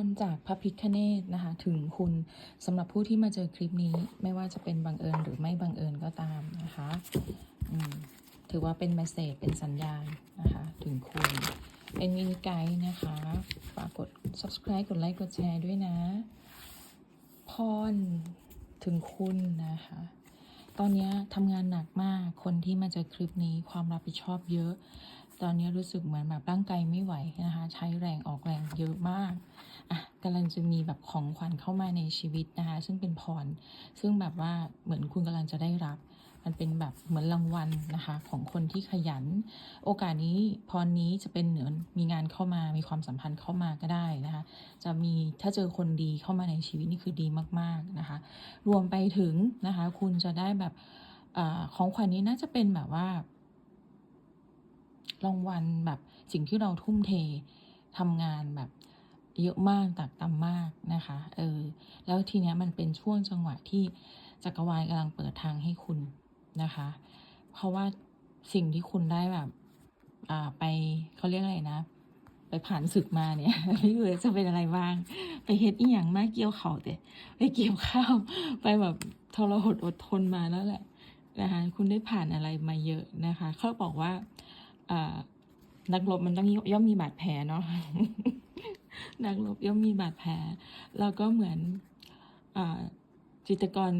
รจากพระพิคเนตนะคะ ถึงคุณสำหรับผู้ที่มาเจอคลิปนี้ไม่ว่าจะเป็นบังเอิญหรือไม่บังเอิญก็ตามนะคะถือว่าเป็นเมสเซจเป็นสัญญาณนะคะ ถึงคุณเป็นมินิไกด์นะคะฝากกด subscribe กดไลค์กดแชร์ด้วยนะ พรถึงคุณนะคะ ตอนนี้ทำงานหนักมากคนที่มาเจอคลิปนี้ความรับผิดชอบเยอะ ตอนนี้รู้สึกเหมือนแบบร่างกายไม่ไหวนะคะ ใช้แรงออกแรงเยอะมากอะกำลังจะมีแบบของขวัญเข้ามาในชีวิตนะคะ ซึ่งเป็นพร ซึ่งแบบว่าเหมือนคุณกำลังจะได้รับ มันเป็นแบบเหมือนรางวัลนะคะ ของคนที่ขยัน โอกาสนี้พรนี้จะเป็นเหนือนมีงานเข้ามา มีความสัมพันธ์เข้ามาก็ได้นะคะ จะมีถ้าเจอคนดีเข้ามาในชีวิตนี่คือดีมาก ๆนะคะ รวมไปถึงนะคะ คุณจะได้แบบอาของขวัญนี้น่าจะเป็นแบบว่า รางวัลแบบสิ่งที่เราทุ่มเททำงานแบบเยอะมากตักตำมากนะคะ เออ แล้วทีเนี้ยมันเป็นช่วงจังหวะที่จักรวาลกำลังเปิดทางให้คุณนะคะ เพราะว่าสิ่งที่คุณได้แบบอ่าไปเขาเรียกอะไรนะ ไปผ่านศึกมาเนี่ยไม่รู้จะเป็นอะไรบ้าง ไปเฮ็ดอีหยังมาเกี่ยวเขาแต่ไปเกี่ยวข้าวไปแบบทรหดอดทนมาแล้วแหละนะคะ คุณได้ผ่านอะไรมาเยอะนะคะ เขาบอกว่า นักรบมันต้องย่อมมีบาดแผลเนาะนักรบย่อมมีบาดแผลแล้วก็เหมือนอจิตกร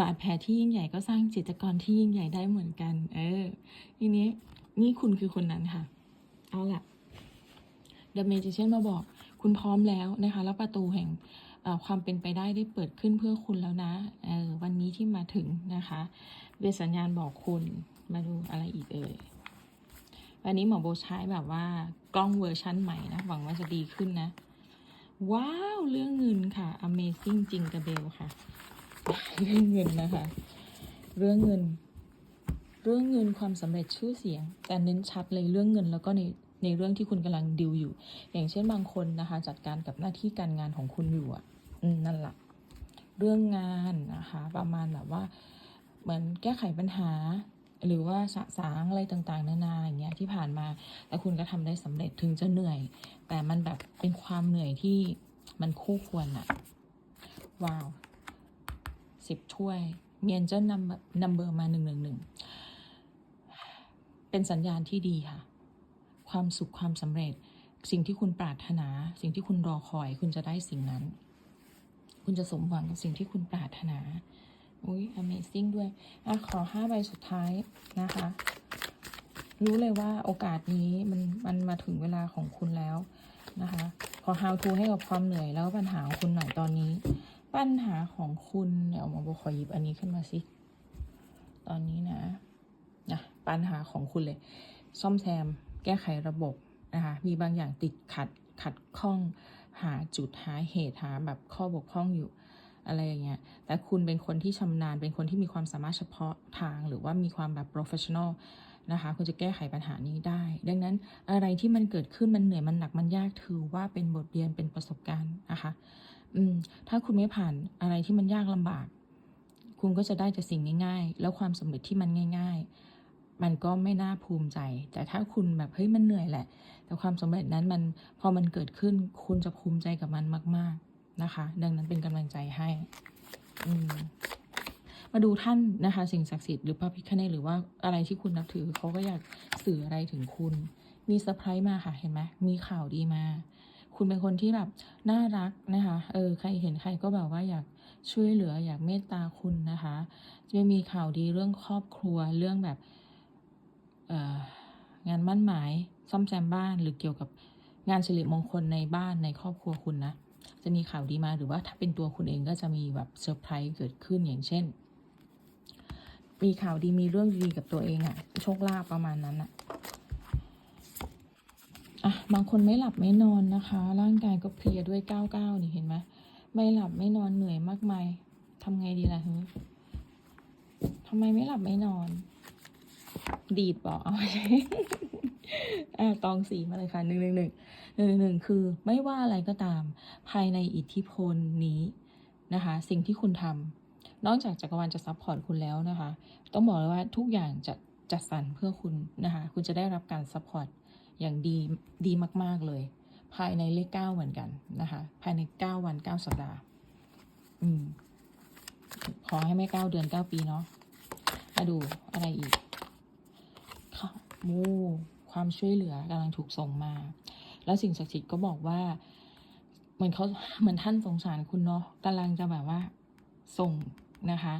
บาดแผลที่ยิ่งใหญ่ก็สร้างจิตกรที่ยิ่งใหญ่ได้เหมือนกัน เออ ทีนี้นี่คุณคือคนนั้นค่ะ เอาล่ะเดอะเมจิเชียนมาบอก คุณพร้อมแล้วนะคะ แล้วประตูแห่งความเป็นไปได้ได้เปิดขึ้นเพื่อคุณแล้วนะเออวันนี้ที่มาถึงนะคะเป็นสัญญาณบอกคุณมาดูอะไรอีกเอ่ย วันนี้หมอโบใช้แบบว่ากล้องเวอร์ชั่นใหม่นะ หวังว่าจะดีขึ้นนะ ว้าว เรื่องเงินค่ะ Amazing จริงกระเบลค่ะ เรื่องเงินนะคะ เรื่องเงิน เรื่องเงินความสำเร็จชื่อเสียง แต่เน้นชัดเลยเรื่องเงินแล้วก็ในในเรื่องที่คุณกำลังดิวอยู่ อย่างเช่นบางคนนะคะ จัดการกับหน้าที่การงานของคุณอยู่อะนั่นแหละเรื่องงานนะคะ ประมาณแบบว่า เหมือนแก้ไขปัญหา หรือว่าสะสางอะไรต่างๆ นานาอย่างเงี้ยที่ผ่านมา แต่คุณก็ทำได้สำเร็จถึงจะเหนื่อย แต่มันแบบเป็นความเหนื่อยที่มันคู่ควรอะว้าวสิบถ้วยเมียนเจอร์นัมนัมเบอร์มาหนึ่งหนึ่งหนึ่งเป็นสัญญาณที่ดีค่ะ ความสุขความสำเร็จ สิ่งที่คุณปรารถนา สิ่งที่คุณรอคอย คุณจะได้สิ่งนั้น คุณจะสมหวังกับสิ่งที่คุณปรารถนา อุ้ย Amazing ด้วยอะขอห้าใบสุดท้ายนะคะ รู้เลยว่าโอกาสนี้มันมันมาถึงเวลาของคุณแล้วนะคะ ขอ how to ให้กับความเหนื่อยแล้วปัญหาของคุณหน่อยตอนนี้ ปัญหาของคุณเดี๋ยวมอโบขอหยิบอันนี้ขึ้นมาสิตอนนี้นะนะปัญหาของคุณเลย ซ่อมแซม แก้ไขระบบนะคะ มีบางอย่างติดขัดขัดข้องหาจุดหาเหตุหาแบบข้อบกพร่องอยู่ อะไรอย่างเงี้ย แต่คุณเป็นคนที่ชำนาญ เป็นคนที่มีความสามารถเฉพาะทาง หรือว่ามีความแบบ professional นะคะ คุณจะแก้ไขปัญหานี้ได้ ดังนั้นอะไรที่มันเกิดขึ้น มันเหนื่อย มันหนัก มันยาก ถือว่าเป็นบทเรียน เป็นประสบการณ์นะคะ อืม ถ้าคุณไม่ผ่านอะไรที่มันยากลำบาก คุณก็จะได้แต่สิ่งง่ายๆ แล้วความสำเร็จที่มันง่าย ๆ มันก็ไม่น่าภูมิใจ แต่ถ้าคุณแบบ เฮ้ย มันเหนื่อยแหละ แต่ความสำเร็จนั้นมัน พอมันเกิดขึ้น คุณจะภูมิใจกับมันมาก ๆ นะคะ ดังนั้นเป็นกำลังใจให้อืมมาดูท่านนะคะ สิ่งศักดิ์สิทธิ์หรือพระพิฆเนศหรือว่าอะไรที่คุณนับถือเขาก็อยากสื่ออะไรถึงคุณ มีเซอร์ไพรส์มาค่ะเห็นไหมมีข่าวดีมา คุณเป็นคนที่แบบน่ารักนะคะ เออใครเห็นใครก็แบบว่าอยากช่วยเหลืออยากเมตตาคุณนะคะ จะมีข่าวดีเรื่องครอบครัวเรื่องแบบเอองานมั่นหมาย ซ่อมแซมบ้านหรือเกี่ยวกับงานสิริมงคลในบ้านในครอบครัวคุณนะ จะมีข่าวดีมาหรือว่าถ้าเป็นตัวคุณเองก็จะมีแบบเซอร์ไพรส์เกิดขึ้นอย่างเช่น มีข่าวดีมีเรื่องดีกับตัวเองอะโชคลาภประมาณนั้นอะอะบางคนไม่หลับไม่นอนนะคะ ร่างกายก็เพลียด้วยก้าวก้าวนี่เห็นไหมไม่หลับไม่นอนเหนื่อยมากมายทำไงดีล่ะเฮ้ยทำไมไม่หลับไม่นอน ดีดบอกเอาอะตองสีมาเลยค่ะหนึ่งหนึ่งหนึ่งหนึ่งหนึ่งคือไม่ว่าอะไรก็ตาม ภายในอิทธิพลนี้นะคะ สิ่งที่คุณทำนอกจากจักรวาลจะซัพพอร์ตคุณแล้วนะคะ ต้องบอกเลยว่าทุกอย่างจะจัดสรรเพื่อคุณนะคะ คุณจะได้รับการซัพพอร์ตอย่างดีดีมาก ๆ เลย ภายในเลขเก้าเหมือนกันนะคะ ภายในเก้าวันเก้าสัปดาห์ อืมขอให้ไม่เก้าเดือนเก้าปีเนาะมาดูอะไรอีก โอ้ความช่วยเหลือกำลังถูกส่งมา แล้วสิ่งศักดิ์สิทธิ์ก็บอกว่าเหมือนเขาเหมือนท่านสงสารคุณเนาะกำลังจะแบบว่าส่งนะคะ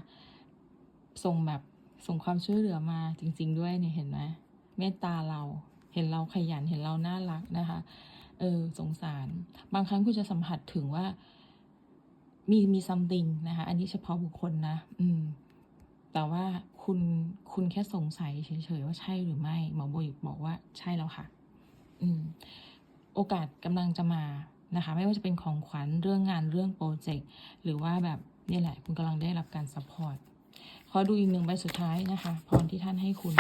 ส่งแบบส่งความช่วยเหลือมาจริง ๆ ด้วยเนี่ยเห็นไหมเมตตาเราเห็นเราขยันเห็นเราน่ารักนะคะ เออสงสาร บางครั้งคุณจะสัมผัสถึงว่า มีมีซัมติงนะคะ อันนี้เฉพาะบุคคลนะ อืม แต่ว่า คุณคุณแค่สงสัยเฉยๆว่าใช่หรือไม่หมอโบยบอกว่าใช่แล้วค่ะ อืม โอกาสกำลังจะมานะคะ ไม่ว่าจะเป็นของขวัญเรื่องงานเรื่องโปรเจกต์หรือว่าแบบนี่แหละ คุณกำลังได้รับการซัพพอร์ตขอดูอีกหนึ่งใบสุดท้ายนะคะพรที่ท่านให้คุณ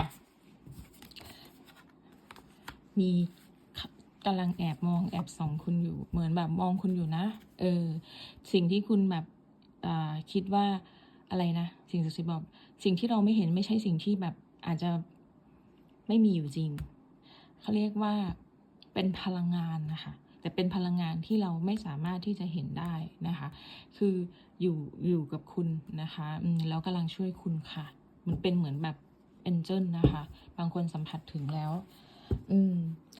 มีกำลังแอบมองแอบส่องคุณอยู่ เหมือนแบบมองคุณอยู่นะ เออ สิ่งที่คุณแบบอ่าคิดว่า อะไรนะสิ่งศักดิ์สิทธิ์บอก สิ่งที่เราไม่เห็นไม่ใช่สิ่งที่แบบอาจจะไม่มีอยู่จริงเขาเรียกว่าเป็นพลังงานนะคะแต่เป็นพลังงานที่เราไม่สามารถที่จะเห็นได้นะคะ คืออยู่อยู่กับคุณนะคะแล้วกำลังช่วยคุณค่ะ มันเป็นเหมือนแบบเอนเจิลนะคะ บางคนสัมผัสถึงแล้ว อืม